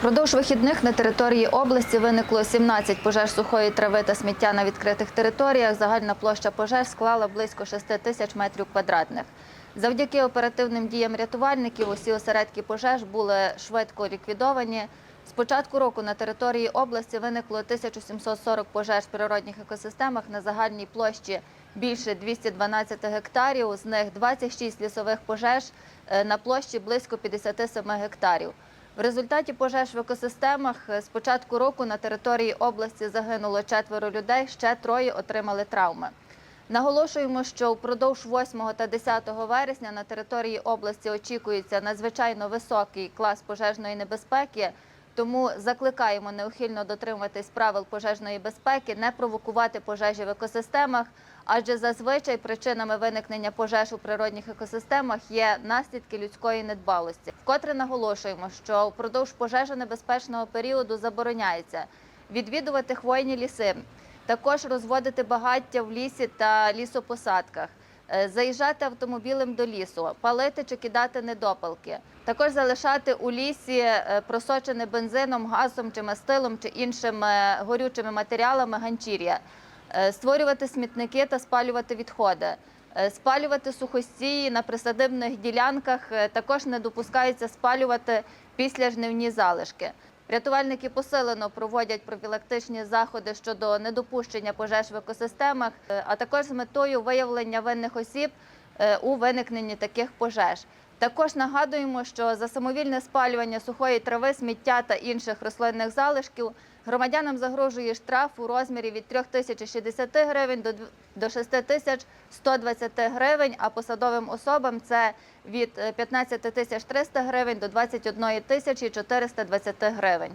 Продовж вихідних на території області виникло 17 пожеж сухої трави та сміття на відкритих територіях. Загальна площа пожеж склала близько 6 тисяч метрів квадратних. Завдяки оперативним діям рятувальників усі осередки пожеж були швидко ліквідовані. З початку року на території області виникло 1740 пожеж в природних екосистемах на загальній площі більше 212 гектарів. З них 26 лісових пожеж е, на площі близько 57 гектарів. В результаті пожеж в екосистемах е, з початку року на території області загинуло четверо людей, ще троє отримали травми. Наголошуємо, що впродовж 8 та 10 вересня на території області очікується надзвичайно високий клас пожежної небезпеки. Тому закликаємо неухильно дотримуватись правил пожежної безпеки, не провокувати пожежі в екосистемах, адже зазвичай причинами виникнення пожеж у природних екосистемах є наслідки людської недбалості. Вкотре наголошуємо, що впродовж пожежонебезпечного періоду забороняється відвідувати хвойні ліси, також розводити багаття в лісі та лісопосадках. Е, Заїжджати автомобілем до лісу, палити чи кидати недопалки, також залишати у лісі е, просочене бензином, газом чи мастилом чи іншими горючими матеріалами ганчір'я, Е, створювати смітники та спалювати відходи, Е, спалювати сухостії на присадибних ділянках. е, Також не допускається спалювати після жнивні залишки. Рятувальники посилено проводять профілактичні заходи щодо недопущення пожеж в екосистемах, е, а також з метою виявлення винних осіб е, у виникненні таких пожеж. Також нагадуємо, що за самовільне спалювання сухої трави, сміття та інших рослинних залишків громадянам загрожує штраф у розмірі від 3060 гривень до дв- до 6120 гривень, а посадовим особам це від е, 15 тисяч 300 гривень до 21 тисячі 420 гривень.